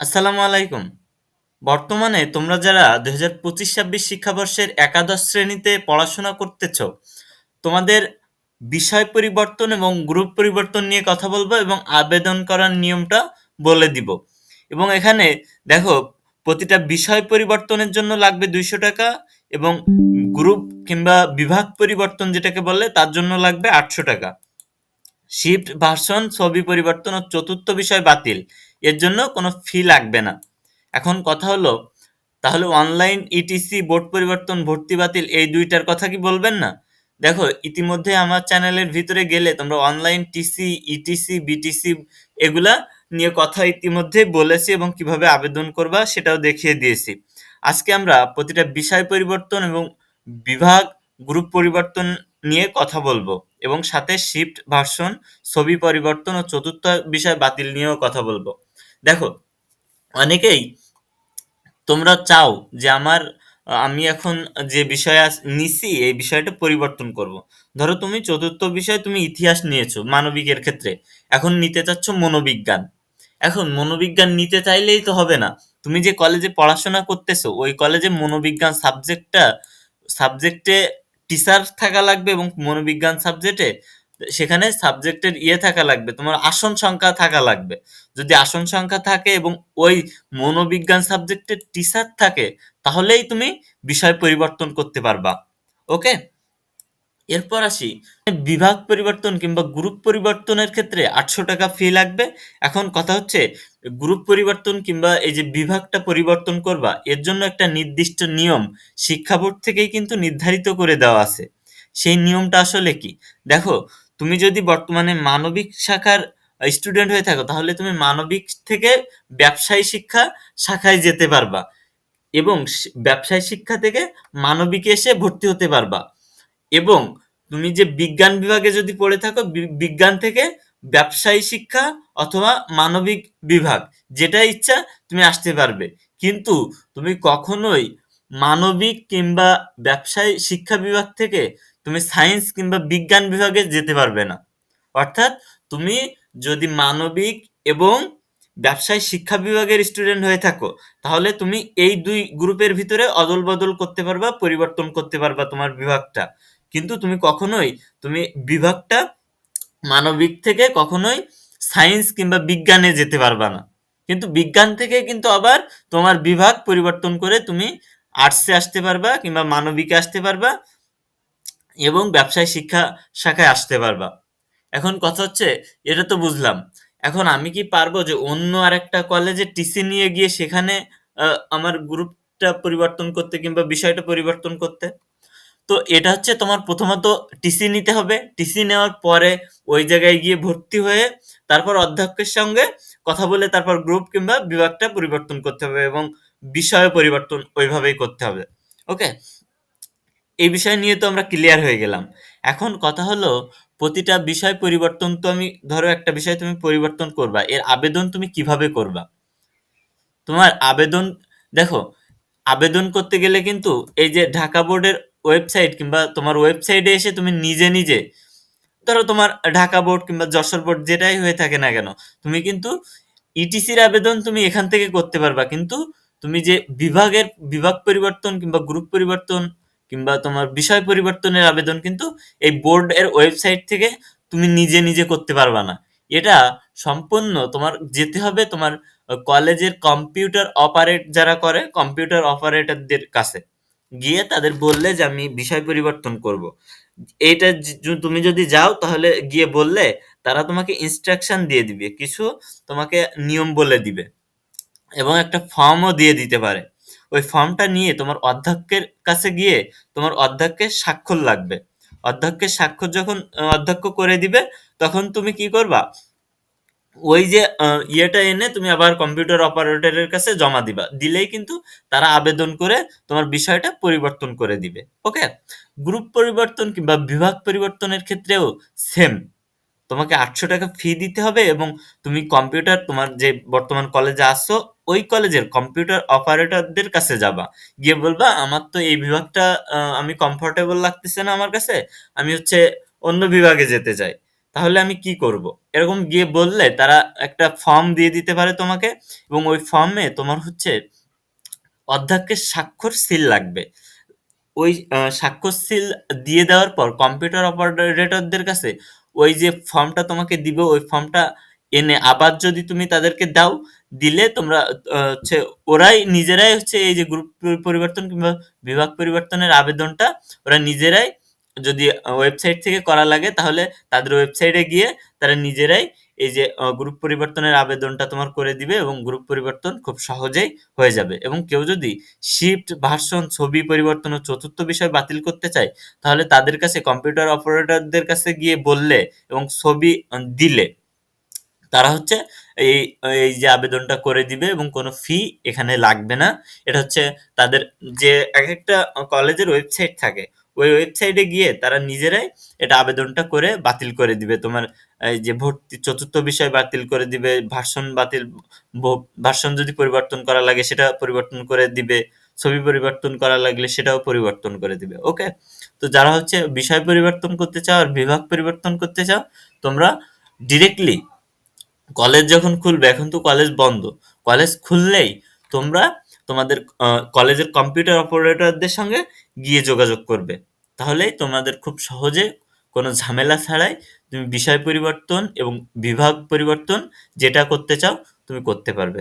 আসসালামু আলাইকুম। বর্তমানে তোমরা যারা ২০২৫-২৬ শিক্ষাবর্ষের একাদশ শ্রেণীতে পড়াশোনা করতেছ, তোমাদের বিষয় পরিবর্তন এবং গ্রুপ পরিবর্তন নিয়ে কথা বলব এবং আবেদন করার নিয়মটা বলে দিব। এবং এখানে দেখো প্রতিটা বিষয় পরিবর্তনের জন্য লাগবে ২০০ টাকা এবং গ্রুপ কিংবা বিভাগ পরিবর্তন যেটাকে বলে তার জন্য লাগবে ৮০০ টাকা। শিফট ভার্সন ছবি পরিবর্তন ও চতুর্থ বিষয় বাতিল এর জন্য কোনো ফি লাগবে না। এখন কথা হলো, তাহলে অনলাইন ইটিসি বোর্ড পরিবর্তন, ভর্তি বাতিল, এই দুইটার কথা কি বলবেন না? দেখো, ইতিমধ্যে আমার চ্যানেলের ভিতরে গেলে তোমরা অনলাইন টিসি ইটিসি বিটিসি এগুলা নিয়ে কথা ইতিমধ্যে বলেছি এবং কীভাবে আবেদন করবা সেটাও দেখিয়ে দিয়েছি। আজকে আমরা প্রতিটা বিষয় পরিবর্তন এবং বিভাগ গ্রুপ পরিবর্তন নিয়ে কথা বলব এবং সাথে শিফট ভার্সন ছবি পরিবর্তন ও চতুর্থ বিষয় বাতিল নিয়েও কথা বলব। দেখো, অনেকেই তোমরা চাও যে আমার, আমি এখন যে বিষয় নিছি, এই বিষয়টা পরিবর্তন করব। ধরো তুমি চতুর্থ বিষয় তুমি ইতিহাস নিয়েছো, মানবিকের ক্ষেত্রে। এখন নিতে চাচ্ছ মনোবিজ্ঞান। এখন মনোবিজ্ঞান নিতে চাইলেই তো হবে না। তুমি যে কলেজে পড়াশোনা করতেছো, ওই কলেজে মনোবিজ্ঞান সাবজেক্টটা সাবজেক্টে টিচার থাকা লাগবে এবং মনোবিজ্ঞান সাবজেক্টে সেখানে সাবজেক্টের ইয়ে থাকা লাগবে, তোমার আসন সংখ্যা থাকা লাগবে। যদি আসন সংখ্যা থাকে এবং ওই মনোবিজ্ঞান সাবজেক্টের টিচার থাকে, তাহলেই তুমি বিষয় পরিবর্তন করতে পারবা। ওকে এরপর আসি, বিভাগ পরিবর্তন কিংবা গ্রুপ পরিবর্তনের ক্ষেত্রে আটশো টাকা ফি লাগবে। এখন কথা হচ্ছে গ্রুপ পরিবর্তন কিংবা এই যে বিভাগটা পরিবর্তন করবা, এর জন্য একটা নির্দিষ্ট নিয়ম শিক্ষা বোর্ড থেকেই কিন্তু নির্ধারিত করে দেওয়া আছে। সেই নিয়মটা আসলে কি? দেখো তুমি যদি বর্তমানে মানবিক শাখার স্টুডেন্ট হয়ে থাকো, তাহলে তুমি মানবিক থেকে ব্যবসায়ী শিক্ষা শাখায় যেতে পারবা এবং ব্যবসায় শিক্ষা থেকে মানবিকে এসে ভর্তি হতে পারবা। এবং তুমি যে বিজ্ঞান বিভাগে যদি পড়ে থাকো বিজ্ঞান থেকে ব্যবসায়ী শিক্ষা অথবা মানবিক বিভাগ, যেটা ইচ্ছা তুমি আসতে পারবে। কিন্তু তুমি কখনোই মানবিক কিংবা ব্যবসায় শিক্ষা বিভাগ থেকে তুমি সায়েন্স কিংবা বিজ্ঞান বিভাগে যেতে পারবে না। অর্থাৎ তুমি যদি মানবিক এবং ব্যবসায় শিক্ষা বিভাগের স্টুডেন্ট হয়ে থাকো, তাহলে তুমি এই দুই গ্রুপের ভিতরে অদল বদল করতে পারবা, পরিবর্তন করতে পারবা তোমার বিভাগটা। কিন্তু তুমি কখনোই, তুমি বিভাগটা মানবিক থেকে কখনোই সায়েন্স কিংবা বিজ্ঞানে যেতে পারবা না। কিন্তু বিজ্ঞান থেকে কিন্তু আবার তোমার বিভাগ পরিবর্তন করে তুমি আর্টসে আসতে পারবা কিংবা মানবিকে আসতে পারবা। এবং ব্যবসায় শিক্ষা শাখায় আসতে পারবা। এখন কথা হচ্ছে, এটা তো বুঝলাম। এখন আমি কি পারব যে অন্য আরেকটা কলেজে টিসি নিয়ে গিয়ে সেখানে আমার গ্রুপটা পরিবর্তন করতে কিংবা বিষয়টা পরিবর্তন করতে? তো এটা হচ্ছে তোমার প্রথমত টিসি নিতে হবে। টিসি নেওয়ার পরে ওই জায়গায় গিয়ে ভর্তি হয়ে তারপর অধ্যক্ষের সঙ্গে কথা বলে তারপর গ্রুপ কিংবা বিভাগটা পরিবর্তন করতে হবে এবং বিষয় পরিবর্তন ওইভাবেই করতে হবে। ওকে এই বিষয় নিয়ে তো আমরা ক্লিয়ার হয়ে গেলাম। এখন কথা হলো, প্রতিটা বিষয় পরিবর্তন তো আমি, ধরো একটা বিষয় তুমি পরিবর্তন করবা, এর আবেদন তুমি কীভাবে করবা? তোমার আবেদন, দেখো, আবেদন করতে গেলে কিন্তু এই যে ঢাকা বোর্ডের ওয়েবসাইট কিংবা তোমার ওয়েবসাইটে এসে তুমি নিজে নিজে, ধরো তোমার ঢাকা বোর্ড কিংবা যশোর বোর্ড যেটাই হয়ে থাকে না কেন, তুমি কিন্তু ইটিসির আবেদন তুমি এখান থেকে করতে পারবা। কিন্তু তুমি যে বিভাগের, বিভাগ পরিবর্তন কিংবা গ্রুপ পরিবর্তন কিংবা তোমার বিষয় পরিবর্তনের আবেদন, কিন্তু এই বোর্ড এর ওয়েবসাইট থেকে তুমি নিজে নিজে করতে পারবা না। এটা সম্পূর্ণ তোমার যেতে হবে তোমার কলেজের কম্পিউটার অপারেট যারা করে, কম্পিউটার অপারেটরদের কাছে। গিয়ে তাদের বললে যে, আমি বিষয় পরিবর্তন করব। এইটা তুমি যদি যাও, তাহলে গিয়ে বললে তারা তোমাকে ইনস্ট্রাকশন দিয়ে দিবে। কিছু তোমাকে নিয়ম বলে দিবে এবং একটা ফর্মও দিয়ে দিতে পারে। ওই ফর্মটা নিয়ে তোমার অধ্যক্ষের কাছে গিয়ে তোমার অধ্যক্ষের স্বাক্ষর লাগবে। অধ্যক্ষের স্বাক্ষর যখন অধ্যক্ষ করে দিবে, তখন তুমি কি করবা? ওই যে ইয়েটা এনে তুমি আবার কম্পিউটার অপারেটরের কাছে জমা দিবা। দিলেই কিন্তু তারা আবেদন করে তোমার বিষয়টা পরিবর্তন করে দিবে। ওকে গ্রুপ পরিবর্তন কিংবা বিভাগ পরিবর্তনের ক্ষেত্রেও সেম তোমাকে আটশো টাকা ফি দিতে হবে এবং তুমি কম্পিউটার তোমার যে বর্তমান কলেজে আসছো, ওই কলেজের কম্পিউটার অপারেটরদের কাছে যাবা। গিয়ে বলবা, আমার তো এই বিভাগটা আমি কমফোর্টেবল লাগতেছে না আমার কাছে, আমি হচ্ছে অন্য বিভাগে যেতে চাই। তাহলে আমি কি করব? এরকম গিয়ে বললে তারা একটা ফর্ম দিয়ে দিতে পারে তোমাকে এবং ওই ফর্মে তোমার হচ্ছে অধ্যক্ষের স্বাক্ষর সিল লাগবে। ওই স্বাক্ষর সিল দিয়ে দেওয়ার পর কম্পিউটার অপারেটরদের কাছে ওই যে ফর্মটা তোমাকে দিবে, ওই ফর্মটা এনে আবার যদি তুমি তাদেরকে দাও, দিলে তোমরা হচ্ছে ওরাই নিজেরাই হচ্ছে এই যে গ্রুপ পরিবর্তন কিংবা বিভাগ পরিবর্তনের আবেদনটা ওরা নিজেরাই যদি ওয়েবসাইট থেকে করা লাগে, তাহলে তাদের ওয়েবসাইটে গিয়ে তারা নিজেরাই এই যে গ্রুপ পরিবর্তনের আবেদনটা তোমার করে দিবে এবং গ্রুপ পরিবর্তন খুব সহজেই হয়ে যাবে। এবং কেউ যদি শিফট ভার্সন ছবি পরিবর্তন ও চতুর্থ বিষয় বাতিল করতে চায়, তাহলে তাদের কাছে কম্পিউটার অপারেটরদের কাছে গিয়ে বললে এবং ছবি দিলে তারা হচ্ছে এই এই যে আবেদনটা করে দিবে এবং কোনো ফি এখানে লাগবে না। এটা হচ্ছে তাদের যে এক একটা কলেজের ওয়েবসাইট থাকে ওই ওয়েবসাইটে গিয়ে তারা নিজেরাই এটা আবেদনটা করে বাতিল করে দিবে। তোমার এই যে ভর্তি, চতুর্থ বিষয় বাতিল করে দিবে ভার্সন বাতিল ভার্সন যদি পরিবর্তন করা লাগে সেটা পরিবর্তন করে দিবে, ছবি পরিবর্তন করা লাগলে সেটাও পরিবর্তন করে দিবে ওকে তো যারা হচ্ছে বিষয় পরিবর্তন করতে চাও আর বিভাগ পরিবর্তন করতে চাও, তোমরা ডিরেক্টলি কলেজ যখন খুলবে, এখন তো কলেজ বন্ধ কলেজ খুললেই তোমরা তোমাদের কলেজের কম্পিউটার অপারেটরদের সঙ্গে গিয়ে যোগাযোগ করবে। তাহলেই তোমাদের খুব সহজে কোনো ঝামেলা ছাড়াই তুমি বিষয় পরিবর্তন এবং বিভাগ পরিবর্তন যেটা করতে চাও তুমি করতে পারবে।